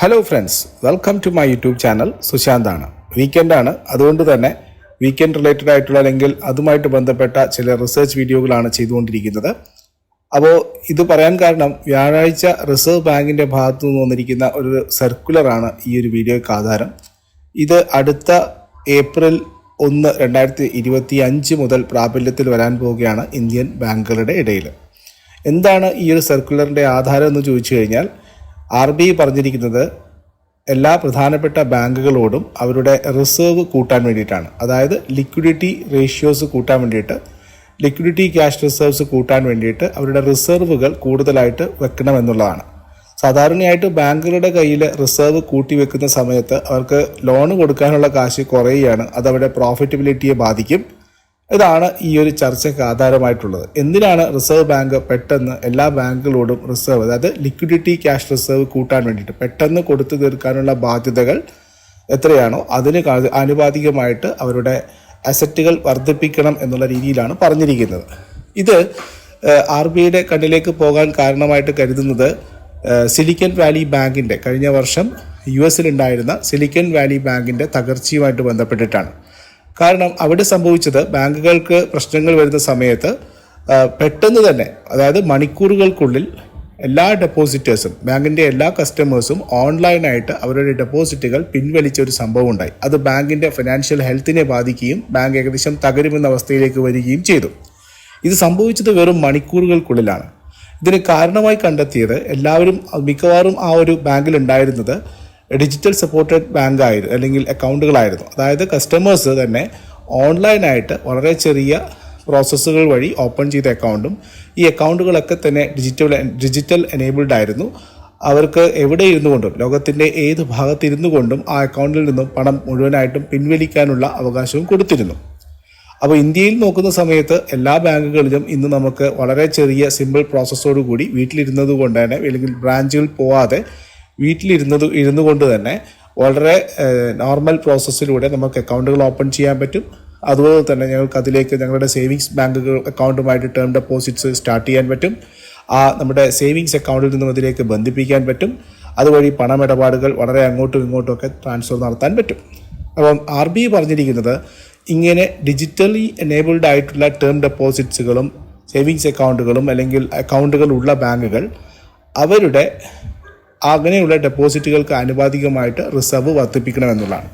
Hello friends welcome to my YouTube channel സുശാന്താണ്. വീക്കെൻഡാണ് അതുകൊണ്ട് തന്നെ വീക്കെൻഡ് റിലേറ്റഡ് ആയിട്ടുള്ള അല്ലെങ്കിൽ അതുമായിട്ട് ബന്ധപ്പെട്ട ചില റിസർച്ച് വീഡിയോകളാണ് ചെയ്തുകൊണ്ടിരിക്കുന്നത്. അപ്പോൾ ഇത് പറയാൻ കാരണം വ്യാഴാഴ്ച റിസർവ് ബാങ്കിന്റെ ഭാഗത്തു നിന്ന് വന്നിരിക്കുന്ന ഒരു സർക്കുലറാണ് ഈ ഒരു വീഡിയോയ്ക്ക് ആധാരം. ഇത് അടുത്ത ഏപ്രിൽ ഒന്ന് രണ്ടായിരത്തി ഇരുപത്തി അഞ്ച് മുതൽ പ്രാബല്യത്തിൽ വരാൻ പോവുകയാണ് ഇന്ത്യൻ ബാങ്കുകളുടെ ഇടയിൽ. എന്താണ് ഈ ഒരു സർക്കുലറിന്റെ ആധാരം എന്ന് ചോദിച്ചു കഴിഞ്ഞാൽ ആർ ബി ഐ പറഞ്ഞിരിക്കുന്നത് എല്ലാ പ്രധാനപ്പെട്ട ബാങ്കുകളോടും അവരുടെ റിസർവ് കൂട്ടാൻ വേണ്ടിയിട്ടാണ്. അതായത് ലിക്വിഡിറ്റി റേഷ്യോസ് കൂട്ടാൻ വേണ്ടിയിട്ട് ലിക്വിഡിറ്റി ക്യാഷ് റിസർവ്സ് കൂട്ടാൻ വേണ്ടിയിട്ട് അവരുടെ റിസർവുകൾ കൂടുതലായിട്ട് വെക്കണം എന്നുള്ളതാണ്. സാധാരണയായിട്ട് ബാങ്കുകളുടെ കയ്യിൽ റിസർവ് കൂട്ടി വെക്കുന്ന സമയത്ത് അവർക്ക് ലോൺ കൊടുക്കാനുള്ള കാശ് കുറയുകയാണ് അത് അവരുടെ പ്രോഫിറ്റബിലിറ്റിയെ ബാധിക്കും. ഇതാണ് ഈ ഒരു ചർച്ചയ്ക്ക് ആധാരമായിട്ടുള്ളത്. എന്തിനാണ് റിസർവ് ബാങ്ക് പെട്ടെന്ന് എല്ലാ ബാങ്കുകളോടും റിസർവ് അതായത് ലിക്വിഡിറ്റി ക്യാഷ് റിസർവ് കൂട്ടാൻ വേണ്ടിയിട്ട് പെട്ടെന്ന് കൊടുത്തു തീർക്കാനുള്ള ബാധ്യതകൾ എത്രയാണോ അതിന് ആനുപാതികമായിട്ട് അവരുടെ അസറ്റുകൾ വർദ്ധിപ്പിക്കണം എന്നുള്ള രീതിയിലാണ് പറഞ്ഞിരിക്കുന്നത്. ഇത് ആർ ബി ഐയുടെ കണ്ണിലേക്ക് പോകാൻ കാരണമായിട്ട് കരുതുന്നത് സിലിക്കൻ വാലി ബാങ്കിന്റെ കഴിഞ്ഞ വർഷം യു എസിലുണ്ടായിരുന്ന സിലിക്കൻ വാലി ബാങ്കിന്റെ തകർച്ചയുമായിട്ട് ബന്ധപ്പെട്ടിട്ടാണ്. കാരണം അവിടെ സംഭവിച്ചത് ബാങ്കുകൾക്ക് പ്രശ്നങ്ങൾ വരുന്ന സമയത്ത് പെട്ടെന്ന് തന്നെ അതായത് മണിക്കൂറുകൾക്കുള്ളിൽ എല്ലാ ഡെപ്പോസിറ്റേഴ്സും ബാങ്കിന്റെ എല്ലാ കസ്റ്റമേഴ്സും ഓൺലൈനായിട്ട് അവരുടെ ഡെപ്പോസിറ്റുകൾ പിൻവലിച്ച ഒരു സംഭവം ഉണ്ടായി. അത് ബാങ്കിന്റെ ഫിനാൻഷ്യൽ ഹെൽത്തിനെ ബാധിക്കുകയും ബാങ്ക് ഏകദേശം തകരുമെന്ന അവസ്ഥയിലേക്ക് വരികയും ചെയ്തു. ഇത് സംഭവിച്ചത് വെറും മണിക്കൂറുകൾക്കുള്ളിലാണ്. ഇതിന് കാരണമായി കണ്ടെത്തിയത് എല്ലാവരും മിക്കവാറും ആ ഒരു ബാങ്കിൽ ഉണ്ടായിരുന്നത് ഡിജിറ്റൽ സപ്പോർട്ടഡ് ബാങ്ക് ആയിരുന്നു അല്ലെങ്കിൽ അക്കൗണ്ടുകളായിരുന്നു അതായത് കസ്റ്റമേഴ്സ് തന്നെ ഓൺലൈനായിട്ട് വളരെ ചെറിയ പ്രോസസ്സുകൾ വഴി ഓപ്പൺ ചെയ്ത അക്കൗണ്ടും ഈ അക്കൗണ്ടുകളൊക്കെ തന്നെ ഡിജിറ്റൽ ഡിജിറ്റൽ എനേബിൾഡ് ആയിരുന്നു. അവർക്ക് എവിടെ ഇരുന്നു കൊണ്ടും ലോകത്തിന്റെ ഏത് ഭാഗത്തിരുന്നു കൊണ്ടും ആ അക്കൗണ്ടിൽ നിന്നും പണം മുഴുവനായിട്ടും പിൻവലിക്കാനുള്ള അവകാശവും കൊടുത്തിരുന്നു. അപ്പോൾ ഇന്ത്യയിൽ നോക്കുന്ന സമയത്ത് എല്ലാ ബാങ്കുകളിലും ഇന്ന് നമുക്ക് വളരെ ചെറിയ സിമ്പിൾ പ്രോസസ്സോട് കൂടി വീട്ടിലിരുന്നത് കൊണ്ട് തന്നെ അല്ലെങ്കിൽ ബ്രാഞ്ചുകൾ പോവാതെ വീട്ടിലിരുന്നത് ഇരുന്നു കൊണ്ട് തന്നെ വളരെ നോർമൽ പ്രോസസ്സിലൂടെ നമുക്ക് അക്കൗണ്ടുകൾ ഓപ്പൺ ചെയ്യാൻ പറ്റും. അതുപോലെ തന്നെ ഞങ്ങൾക്ക് അതിലേക്ക് ഞങ്ങളുടെ സേവിങ്സ് ബാങ്കുകൾ അക്കൗണ്ടുമായിട്ട് ടേം ഡെപ്പോസിറ്റ്സ് സ്റ്റാർട്ട് ചെയ്യാൻ പറ്റും. ആ നമ്മുടെ സേവിങ്സ് അക്കൗണ്ടിൽ നിന്നും അതിലേക്ക് ബന്ധിപ്പിക്കാൻ പറ്റും. അതുവഴി പണമിടപാടുകൾ വളരെ അങ്ങോട്ടും ഇങ്ങോട്ടും ഒക്കെ ട്രാൻസ്ഫർ നടത്താൻ പറ്റും. അപ്പം ആർ ബി പറഞ്ഞിരിക്കുന്നത് ഇങ്ങനെ ഡിജിറ്റലി എനേബിൾഡ് ആയിട്ടുള്ള ടേം ഡെപ്പോസിറ്റ്സുകളും സേവിങ്സ് അക്കൗണ്ടുകളും അല്ലെങ്കിൽ അക്കൗണ്ടുകളുള്ള ബാങ്കുകൾ അവരുടെ അങ്ങനെയുള്ള ഡെപ്പോസിറ്റുകൾക്ക് ആനുപാതികമായിട്ട് റിസർവ് വർദ്ധിപ്പിക്കണമെന്നുള്ളതാണ്.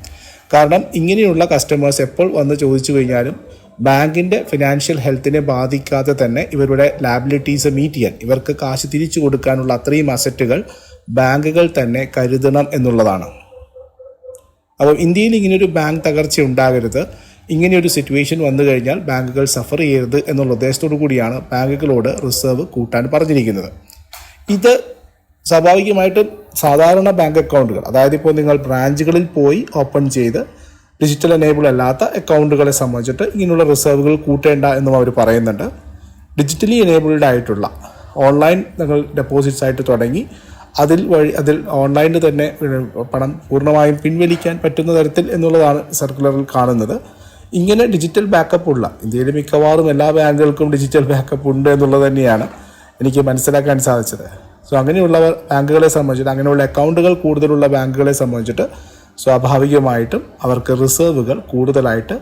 കാരണം ഇങ്ങനെയുള്ള കസ്റ്റമേഴ്സ് എപ്പോൾ വന്ന് ചോദിച്ചു കഴിഞ്ഞാലും ബാങ്കിന്റെ ഫിനാൻഷ്യൽ ഹെൽത്തിനെ ബാധിക്കാതെ തന്നെ ഇവരുടെ ലാബിലിറ്റീസ് മീറ്റ് ചെയ്യാൻ ഇവർക്ക് കാശ് തിരിച്ചു കൊടുക്കാനുള്ള അത്രയും അസറ്റുകൾ ബാങ്കുകൾ തന്നെ കരുതണം എന്നുള്ളതാണ്. അപ്പോൾ ഇന്ത്യയിൽ ഇങ്ങനെയൊരു ബാങ്ക് തകർച്ച ഉണ്ടാകരുത്. ഇങ്ങനെയൊരു സിറ്റുവേഷൻ വന്നു കഴിഞ്ഞാൽ ബാങ്കുകൾ സഫർ ചെയ്യരുത് എന്നുള്ള ഉദ്ദേശത്തോടു കൂടിയാണ് ബാങ്കുകളോട് റിസർവ് കൂട്ടാൻ പറഞ്ഞിരിക്കുന്നത്. ഇത് സ്വാഭാവികമായിട്ടും സാധാരണ ബാങ്ക് അക്കൗണ്ടുകൾ അതായത് ഇപ്പോൾ നിങ്ങൾ ബ്രാഞ്ചുകളിൽ പോയി ഓപ്പൺ ചെയ്ത് ഡിജിറ്റൽ എനേബിൾ അല്ലാത്ത അക്കൗണ്ടുകളെ സംബന്ധിച്ചിട്ട് ഇങ്ങനെയുള്ള റിസർവുകൾ കൂട്ടേണ്ട എന്നും അവർ പറയുന്നുണ്ട്. ഡിജിറ്റലി എനേബിൾഡ് ആയിട്ടുള്ള ഓൺലൈൻ നിങ്ങൾ ഡെപ്പോസിറ്റ്സ് ആയിട്ട് തുടങ്ങി അതിൽ വഴി അതിൽ ഓൺലൈനിൽ തന്നെ പണം പൂർണമായും പിൻവലിക്കാൻ പറ്റുന്ന തരത്തിൽ എന്നുള്ളതാണ് സർക്കുലറിൽ കാണുന്നത്. ഇങ്ങനെ ഡിജിറ്റൽ ബാക്കപ്പ് ഉള്ള ഇന്ത്യയിലെ മിക്കവാറും എല്ലാ ബാങ്കുകൾക്കും ഡിജിറ്റൽ ബാക്കപ്പ് ഉണ്ട് എന്നുള്ളത് തന്നെയാണ് എനിക്ക് മനസ്സിലാക്കാൻ സാധിച്ചത്. സോ അങ്ങനെയുള്ള ബാങ്കുകളെ സംബന്ധിച്ചിട്ട് അങ്ങനെയുള്ള അക്കൗണ്ടുകൾ കൂടുതലുള്ള ബാങ്കുകളെ സംബന്ധിച്ചിട്ട് സ്വാഭാവികമായിട്ടും അവർക്ക് റിസർവുകൾ കൂടുതലായിട്ട്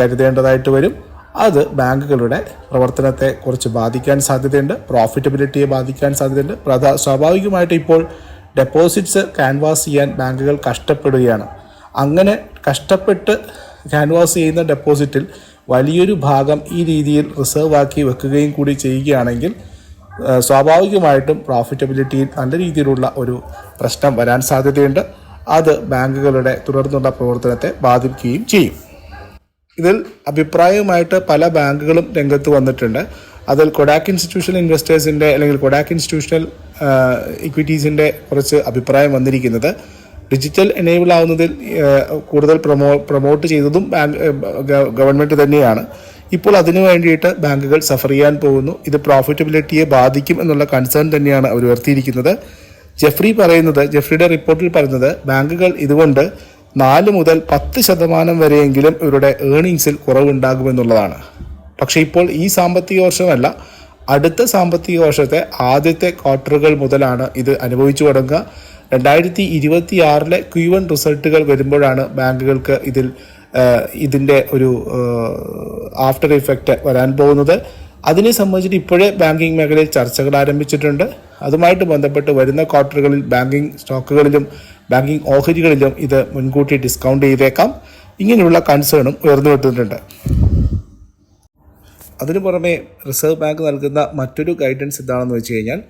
കരുതേണ്ടതായിട്ട് വരും. അത് ബാങ്കുകളുടെ പ്രവർത്തനത്തെ കുറച്ച് ബാധിക്കാൻ സാധ്യതയുണ്ട് പ്രോഫിറ്റബിലിറ്റിയെ ബാധിക്കാൻ സാധ്യതയുണ്ട്. പ്രധാ സ്വാഭാവികമായിട്ട് ഇപ്പോൾ ഡെപ്പോസിറ്റ്സ് ക്യാൻവാസ് ചെയ്യാൻ ബാങ്കുകൾ കഷ്ടപ്പെടുകയാണ്. അങ്ങനെ കഷ്ടപ്പെട്ട് ക്യാൻവാസ് ചെയ്യുന്ന ഡെപ്പോസിറ്റിൽ വലിയൊരു ഭാഗം ഈ രീതിയിൽ റിസർവ് ആക്കി വെക്കുകയും കൂടി ചെയ്യുകയാണെങ്കിൽ സ്വാഭാവികമായിട്ടും പ്രോഫിറ്റബിലിറ്റിയിൽ നല്ല രീതിയിലുള്ള ഒരു പ്രശ്നം വരാൻ സാധ്യതയുണ്ട്. അത് ബാങ്കുകളുടെ തുടർന്നുള്ള പ്രവർത്തനത്തെ ബാധിക്കുകയും ചെയ്യും. ഇതിൽ അഭിപ്രായവുമായിട്ട് പല ബാങ്കുകളും രംഗത്ത് വന്നിട്ടുണ്ട്. അതിൽ കൊഡാക്ക് ഇൻസ്റ്റിറ്റ്യൂഷണൽ ഇൻവെസ്റ്റേഴ്സിന്റെ അല്ലെങ്കിൽ കൊഡാക്ക് ഇൻസ്റ്റിറ്റ്യൂഷണൽ ഇക്വിറ്റീസിന്റെ കുറച്ച് അഭിപ്രായം വന്നിരിക്കുന്നത്. ഡിജിറ്റൽ എനേബിൾ ആവുന്നതിൽ കൂടുതൽ പ്രൊമോ പ്രൊമോട്ട് ചെയ്തതും ബാങ്ക് ഗവൺമെന്റ് തന്നെയാണ്. ഇപ്പോൾ അതിനു വേണ്ടിയിട്ട് ബാങ്കുകൾ സഫർ ചെയ്യാൻ പോകുന്നു. ഇത് പ്രോഫിറ്റബിലിറ്റിയെ ബാധിക്കും എന്നുള്ള കൺസേൺ തന്നെയാണ് അവർ ഉയർത്തിയിരിക്കുന്നത്. ജെഫ്രി പറയുന്നത് ജെഫ്രിയുടെ റിപ്പോർട്ടിൽ പറയുന്നത് ബാങ്കുകൾ ഇതുകൊണ്ട് നാല് മുതൽ പത്ത് ശതമാനം വരെയെങ്കിലും ഇവരുടെ ഏണിങ്സിൽ കുറവുണ്ടാകുമെന്നുള്ളതാണ് പക്ഷേ ഇപ്പോൾ ഈ സാമ്പത്തിക വർഷമല്ല അടുത്ത സാമ്പത്തിക വർഷത്തെ ആദ്യത്തെ ക്വാർട്ടറുകൾ മുതലാണ് ഇത് അനുഭവിച്ചു തുടങ്ങുക. രണ്ടായിരത്തി ഇരുപത്തി ആറിലെ ക്യു വൺ റിസൾട്ടുകൾ വരുമ്പോഴാണ് ബാങ്കുകൾക്ക് ഇതിൽ ഇതിന്റെ ഒരു ആഫ്റ്റർ ഇഫക്റ്റ് വരാൻ പോകുന്നത്. അതിനെ സംബന്ധിച്ചിട്ട് ഇപ്പോഴേ ബാങ്കിങ് മേഖലയിൽ ചർച്ചകൾ ആരംഭിച്ചിട്ടുണ്ട്. അതുമായിട്ട് ബന്ധപ്പെട്ട് വരുന്ന ക്വാർട്ടറുകളിൽ ബാങ്കിങ് സ്റ്റോക്കുകളിലും ബാങ്കിങ് ഓഹരികളിലും ഇത് മുൻകൂട്ടി ഡിസ്കൗണ്ട് ചെയ്തേക്കാം. ഇങ്ങനെയുള്ള കൺസേണും ഉയർന്നു വരുന്നുണ്ട്. അതിനു പുറമെ റിസർവ് ബാങ്ക് നൽകുന്ന മറ്റൊരു ഗൈഡൻസ് എന്താണെന്ന് വെച്ച് കഴിഞ്ഞാൽ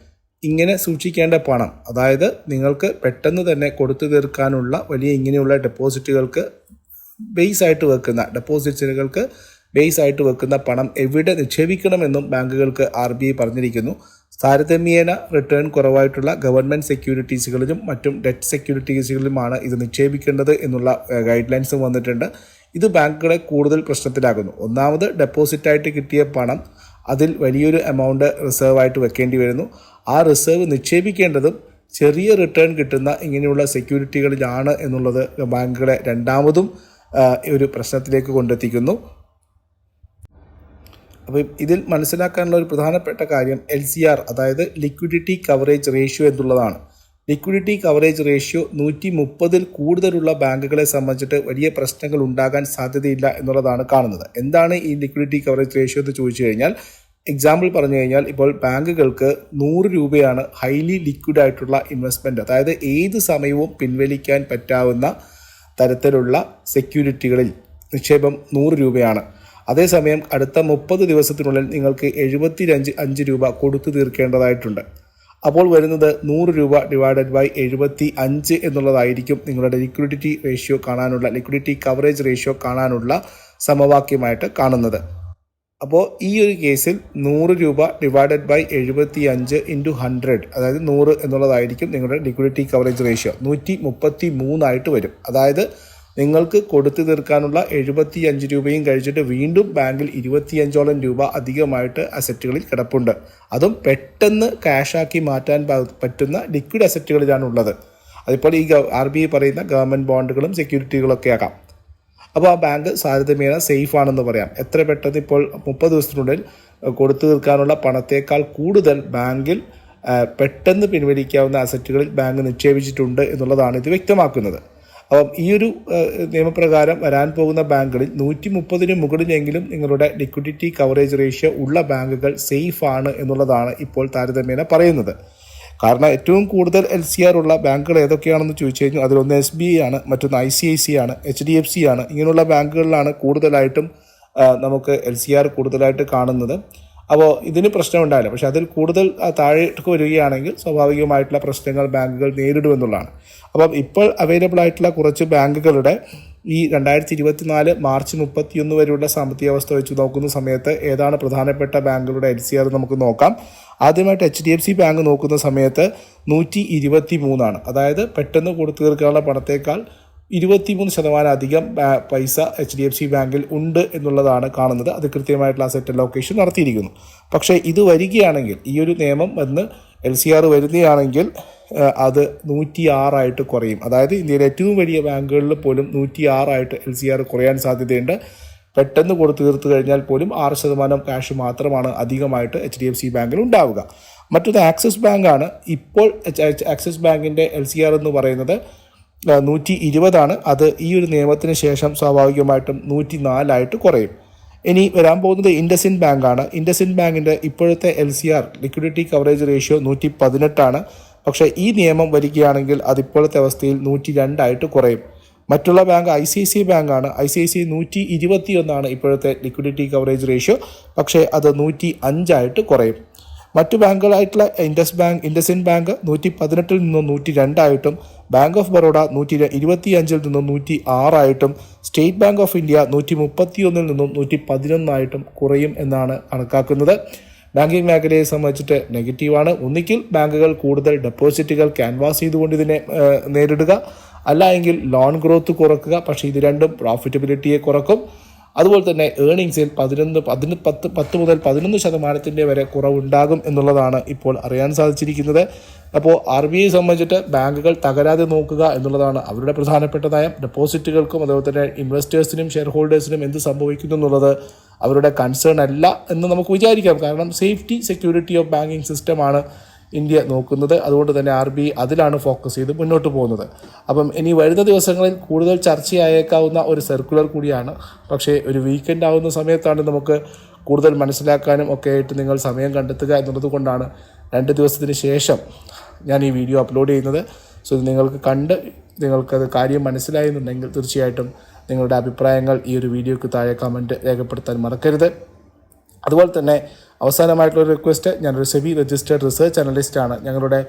ഇങ്ങനെ സൂക്ഷിക്കേണ്ട പണം അതായത് നിങ്ങൾക്ക് പെട്ടെന്ന് തന്നെ കൊടുത്തു തീർക്കാനുള്ള വലിയ ഇങ്ങനെയുള്ള ഡെപ്പോസിറ്റുകൾക്ക് ബേസ് ആയിട്ട് വെക്കുന്ന ഡെപ്പോസിറ്റുകൾക്ക് ബേസ് ആയിട്ട് വെക്കുന്ന പണം എവിടെ നിക്ഷേപിക്കണമെന്നും ബാങ്കുകൾക്ക് ആർ ബി ഐ പറഞ്ഞിരിക്കുന്നു. താരതമ്യേന റിട്ടേൺ കുറവായിട്ടുള്ള ഗവൺമെന്റ് സെക്യൂരിറ്റീസുകളിലും മറ്റും ഡെറ്റ് സെക്യൂരിറ്റീസുകളിലുമാണ് ഇത് നിക്ഷേപിക്കേണ്ടത് എന്നുള്ള ഗൈഡ് ലൈൻസും വന്നിട്ടുണ്ട്. ഇത് ബാങ്കുകളെ കൂടുതൽ പ്രശ്നത്തിലാകുന്നു ഒന്നാമത് ഡെപ്പോസിറ്റായിട്ട് കിട്ടിയ പണം അതിൽ വലിയൊരു എമൗണ്ട് റിസർവ് ആയിട്ട് വെക്കേണ്ടി വരുന്നു. ആ റിസർവ് നിക്ഷേപിക്കേണ്ടതും ചെറിയ റിട്ടേൺ കിട്ടുന്ന ഇങ്ങനെയുള്ള സെക്യൂരിറ്റികളിലാണ് എന്നുള്ളത് ബാങ്കുകളെ രണ്ടാമതും ഒരു പ്രശ്നത്തിലേക്ക് കൊണ്ടെത്തിക്കുന്നു. അപ്പോൾ ഇതിൽ മനസ്സിലാക്കാനുള്ള ഒരു പ്രധാനപ്പെട്ട കാര്യം എൽ സി ആർ അതായത് ലിക്വിഡിറ്റി കവറേജ് റേഷ്യോ എന്നുള്ളതാണ്. ലിക്വിഡിറ്റി കവറേജ് റേഷ്യോ നൂറ്റി മുപ്പതിൽ കൂടുതലുള്ള ബാങ്കുകളെ സംബന്ധിച്ചിട്ട് വലിയ പ്രശ്നങ്ങൾ ഉണ്ടാകാൻ സാധ്യതയില്ല എന്നുള്ളതാണ് കാണുന്നത്. എന്താണ് ഈ ലിക്വിഡിറ്റി കവറേജ് റേഷ്യോ എന്ന് ചോദിച്ചു കഴിഞ്ഞാൽ എക്സാമ്പിൾ പറഞ്ഞു കഴിഞ്ഞാൽ ഇപ്പോൾ ബാങ്കുകൾക്ക് നൂറ് രൂപയാണ് ഹൈലി ലിക്വിഡ് ആയിട്ടുള്ള ഇൻവെസ്റ്റ്മെന്റ് അതായത് ഏത് സമയവും പിൻവലിക്കാൻ പറ്റാവുന്ന തരത്തിലുള്ള സെക്യൂരിറ്റികളിൽ നിക്ഷേപം നൂറ് രൂപയാണ്. അതേസമയം അടുത്ത മുപ്പത് ദിവസത്തിനുള്ളിൽ നിങ്ങൾക്ക് എഴുപത്തിരഞ്ച് അഞ്ച് രൂപ കൊടുത്തു തീർക്കേണ്ടതായിട്ടുണ്ട്. അപ്പോൾ വരുന്നത് നൂറ് രൂപ ഡിവൈഡഡ് ബൈ എഴുപത്തി അഞ്ച് എന്നുള്ളതായിരിക്കും നിങ്ങളുടെ ലിക്വിഡിറ്റി റേഷ്യോ കാണാനുള്ള ലിക്വിഡിറ്റി കവറേജ് റേഷ്യോ കാണാനുള്ള സമവാക്യമായിട്ട് കാണുന്നത്. അപ്പോൾ ഈ ഒരു കേസിൽ നൂറ് രൂപ ഡിവൈഡഡ് ബൈ എഴുപത്തി അഞ്ച് ഇന്റു ഹൺഡ്രഡ് അതായത് നൂറ് എന്നുള്ളതായിരിക്കും നിങ്ങളുടെ ലിക്വിഡിറ്റി കവറേജ് റേഷ്യോ നൂറ്റി മുപ്പത്തി മൂന്നായിട്ട് വരും. അതായത് നിങ്ങൾക്ക് കൊടുത്തു തീർക്കാനുള്ള എഴുപത്തി അഞ്ച് രൂപയും കഴിച്ചിട്ട് വീണ്ടും ബാങ്കിൽ ഇരുപത്തിയഞ്ചോളം രൂപ അധികമായിട്ട് അസറ്റുകളിൽ കിടപ്പുണ്ട്. അതും പെട്ടെന്ന് ക്യാഷാക്കി മാറ്റാൻ പറ്റുന്ന ലിക്വിഡ് അസറ്റുകളിലാണ് ഉള്ളത് അതിപ്പോൾ ഈ ആർ ബി ഐ പറയുന്ന ഗവൺമെന്റ് ബോണ്ടുകളും സെക്യൂരിറ്റികളൊക്കെ ആകാം. അപ്പോൾ ആ ബാങ്ക് താരതമ്യേന സേഫ് ആണെന്ന് പറയാം. എത്ര പെട്ടെന്ന് ഇപ്പോൾ മുപ്പത് ദിവസത്തിനുള്ളിൽ കൊടുത്തു തീർക്കാനുള്ള പണത്തേക്കാൾ കൂടുതൽ ബാങ്കിൽ പെട്ടെന്ന് പിൻവലിക്കാവുന്ന അസറ്റുകളിൽ ബാങ്ക് നിക്ഷേപിച്ചിട്ടുണ്ട് എന്നുള്ളതാണ് ഇത് വ്യക്തമാക്കുന്നത്. അപ്പം ഈ ഒരു നിയമപ്രകാരം വരാൻ പോകുന്ന ബാങ്കുകളിൽ നൂറ്റി മുപ്പതിന് മുകളിലെങ്കിലും നിങ്ങളുടെ ലിക്വിഡിറ്റി കവറേജ് റേഷ്യോ ഉള്ള ബാങ്കുകൾ സേഫ് ആണ് എന്നുള്ളതാണ് ഇപ്പോൾ താരതമ്യേന പറയുന്നത്. കാരണം ഏറ്റവും കൂടുതൽ എൽ സി ആർ ഉള്ള ബാങ്കുകൾ ഏതൊക്കെയാണെന്ന് ചോദിച്ചു കഴിഞ്ഞാൽ അതിലൊന്ന് എസ് ബി ഐ ആണ് മറ്റൊന്ന് ഐ സി ഐ സി ആണ് എച്ച് ഡി എഫ് സി ആണ്. ഇങ്ങനെയുള്ള ബാങ്കുകളിലാണ് കൂടുതലായിട്ടും നമുക്ക് എൽ സി ആർ കൂടുതലായിട്ട് കാണുന്നത്. അപ്പോൾ ഇതിന് പ്രശ്നം ഉണ്ടായില്ല പക്ഷേ അതിൽ കൂടുതൽ താഴേക്ക് വരികയാണെങ്കിൽ സ്വാഭാവികമായിട്ടുള്ള പ്രശ്നങ്ങൾ ബാങ്കുകൾ നേരിടുമെന്നുള്ളതാണ് അപ്പം ഇപ്പോൾ അവൈലബിൾ ആയിട്ടുള്ള കുറച്ച് ബാങ്കുകളുടെ ഈ രണ്ടായിരത്തി ഇരുപത്തിനാല് മാർച്ച് മുപ്പത്തിയൊന്ന് വരെയുള്ള സാമ്പത്തിക അവസ്ഥ വെച്ച് നോക്കുന്ന സമയത്ത് ഏതാണ് പ്രധാനപ്പെട്ട ബാങ്കുകളുടെ എൽ സി ആർ നമുക്ക് നോക്കാം. ആദ്യമായിട്ട് H D F C bank നോക്കുന്ന സമയത്ത് നൂറ്റി ഇരുപത്തി മൂന്നാണ് അതായത് പെട്ടെന്ന് കൊടുത്തു തീർക്കാനുള്ള പണത്തേക്കാൾ ഇരുപത്തിമൂന്ന് ശതമാനം അധികം പൈസ എച്ച് ഡി എഫ് സി ബാങ്കിൽ ഉണ്ട് എന്നുള്ളതാണ് കാണുന്നത്. അത് കൃത്യമായിട്ടുള്ള അസറ്റ് ലൊക്കേഷൻ നടത്തിയിരിക്കുന്നു. പക്ഷേ ഇത് വരികയാണെങ്കിൽ ഈ ഒരു നിയമം വന്ന് എൽ സി ആർ വരുന്നതാണെങ്കിൽ അത് നൂറ്റി ആറായിട്ട് കുറയും. അതായത് ഇന്ത്യയിലെ ഏറ്റവും വലിയ ബാങ്കുകളിൽ പോലും നൂറ്റി ആറായിട്ട് എൽ സി ആർ കുറയാൻ സാധ്യതയുണ്ട്. പെട്ടെന്ന് കൊടുത്തു തീർത്ത് കഴിഞ്ഞാൽ പോലും ആറ് ശതമാനം ക്യാഷ് മാത്രമാണ് അധികമായിട്ട് എച്ച് ഡി എഫ് സി ബാങ്കിൽ ഉണ്ടാവുക. മറ്റൊന്ന് ആക്സിസ് ബാങ്കാണ്. ഇപ്പോൾ ആക്സിസ് ബാങ്കിന്റെ എൽ സി ആർ എന്ന് പറയുന്നത് നൂറ്റി ഇരുപതാണ് അത് ഈ ഒരു നിയമത്തിന് ശേഷം സ്വാഭാവികമായിട്ടും നൂറ്റി നാലായിട്ട് കുറയും. ഇനി വരാൻ പോകുന്നത് ഇൻഡസിൻ ബാങ്കാണ്. ഇൻഡസിൻ ബാങ്കിന്റെ ഇപ്പോഴത്തെ L C R liquidity coverage ratio നൂറ്റി പതിനെട്ടാണ് പക്ഷേ ഈ നിയമം വരികയാണെങ്കിൽ അത് ഇപ്പോഴത്തെ അവസ്ഥയിൽ നൂറ്റി രണ്ടായിട്ട് കുറയും. മറ്റുള്ള bank I C I C ബാങ്കാണ്. ഐ സി ഐ സി നൂറ്റി ഇരുപത്തി ഒന്നാണ് ഇപ്പോഴത്തെ ലിക്വിഡിറ്റി കവറേജ് റേഷ്യോ. പക്ഷേ അത് നൂറ്റി അഞ്ചായിട്ട് കുറയും. മറ്റു ബാങ്കുകളായിട്ടുള്ള ഇൻഡസ് ബാങ്ക് ഇൻഡസിൻ ബാങ്ക് നൂറ്റി പതിനെട്ടിൽ നിന്നും നൂറ്റി രണ്ടായിട്ടും ബാങ്ക് ഓഫ് ബറോഡ നൂറ്റി ഇരുപത്തി അഞ്ചിൽ നിന്നും നൂറ്റി ആറായിട്ടും സ്റ്റേറ്റ് ബാങ്ക് ഓഫ് ഇന്ത്യ നൂറ്റി മുപ്പത്തി ഒന്നിൽ നിന്നും നൂറ്റി പതിനൊന്നായിട്ടും കുറയും എന്നാണ് കണക്കാക്കുന്നത്. ബാങ്കിങ് മേഖലയെ സംബന്ധിച്ചിട്ട് നെഗറ്റീവാണ്. ഒന്നിക്കിൽ ബാങ്കുകൾ കൂടുതൽ ഡെപ്പോസിറ്റുകൾ ക്യാൻവാസ് ചെയ്തുകൊണ്ട് ഇതിനെ നേരിടുക. അല്ല എങ്കിൽ ലോൺ ഗ്രോത്ത് കുറക്കുക. പക്ഷേ ഇത് രണ്ടും പ്രോഫിറ്റബിലിറ്റിയെ കുറക്കും. അതുപോലെ തന്നെ ഏണിങ്സിൽ പതിനൊന്ന് പതിന് പത്ത് പത്ത് മുതൽ പതിനൊന്ന് ശതമാനത്തിന്റെ വരെ കുറവുണ്ടാകും എന്നുള്ളതാണ് ഇപ്പോൾ അറിയാൻ സാധിച്ചിരിക്കുന്നത്. അപ്പോൾ ആർ ബി ഐ സംബന്ധിച്ചിട്ട് ബാങ്കുകൾ തകരാതെ നോക്കുക എന്നുള്ളതാണ് അവരുടെ പ്രധാനപ്പെട്ട നയം. ഡെപ്പോസിറ്റുകൾക്കും അതുപോലെ തന്നെ ഇൻവെസ്റ്റേഴ്സിനും ഷെയർ ഹോൾഡേഴ്സിനും എന്ത് സംഭവിക്കുന്നു എന്നുള്ളത് അവരുടെ കൺസേൺ അല്ല എന്ന് നമുക്ക് വിചാരിക്കാം. കാരണം സേഫ്റ്റി സെക്യൂരിറ്റി ഓഫ് ബാങ്കിങ് സിസ്റ്റമാണ് ഇന്ത്യ നോക്കുന്നത്. അതുകൊണ്ട് തന്നെ ആർ ബി അതിലാണ് ഫോക്കസ് ചെയ്ത് മുന്നോട്ട് പോകുന്നത്. അപ്പം ഇനി വരുന്ന ദിവസങ്ങളിൽ കൂടുതൽ ചർച്ചയായേക്കാവുന്ന ഒരു സർക്കുലർ കൂടിയാണ്. പക്ഷേ ഒരു വീക്കെൻഡ് ആവുന്ന സമയത്താണ് നമുക്ക് കൂടുതൽ മനസ്സിലാക്കാനും ഒക്കെ ആയിട്ട് നിങ്ങൾ സമയം കണ്ടെത്തുക എന്നുള്ളത് കൊണ്ടാണ് രണ്ട് ദിവസത്തിന് ശേഷം ഞാൻ ഈ വീഡിയോ അപ്ലോഡ് ചെയ്യുന്നത്. സോ ഇത് നിങ്ങൾക്ക് കണ്ട് നിങ്ങൾക്കത് കാര്യം മനസ്സിലായെന്നുണ്ടെങ്കിൽ തീർച്ചയായിട്ടും നിങ്ങളുടെ അഭിപ്രായങ്ങൾ ഈ ഒരു വീഡിയോക്ക് താഴെ കമന്റ് രേഖപ്പെടുത്താൻ മറക്കരുത്. അതുപോലെ തന്നെ അവസാനമായിട്ടുള്ള റിക്വസ്റ്റ് ഞാനൊരു സെബി രജിസ്റ്റേഡ് റിസർച്ച് അനലിസ്റ്റ് ആണ്. ഞങ്ങളുടെ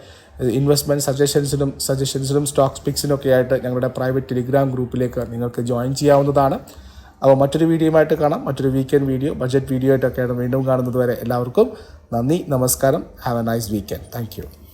ഇൻവെസ്റ്റ്മെന്റ് സജഷൻസിനും സജഷൻസിനും സ്റ്റോക്സ് ഒക്കെ ആയിട്ട് ഞങ്ങളുടെ പ്രൈവറ്റ് ടെലിഗ്രാം ഗ്രൂപ്പിലേക്ക് നിങ്ങൾക്ക് ജോയിൻ ചെയ്യാവുന്നതാണ്. അപ്പോൾ മറ്റൊരു വീഡിയോയുമായിട്ട് കാണാം. മറ്റൊരു വീക്കെൻഡ് വീഡിയോ ബഡ്ജറ്റ് വീഡിയോ ആയിട്ടൊക്കെയാണ് വീണ്ടും കാണുന്നത് വരെ. എല്ലാവർക്കും നന്ദി നമസ്കാരം. Have a nice weekend thank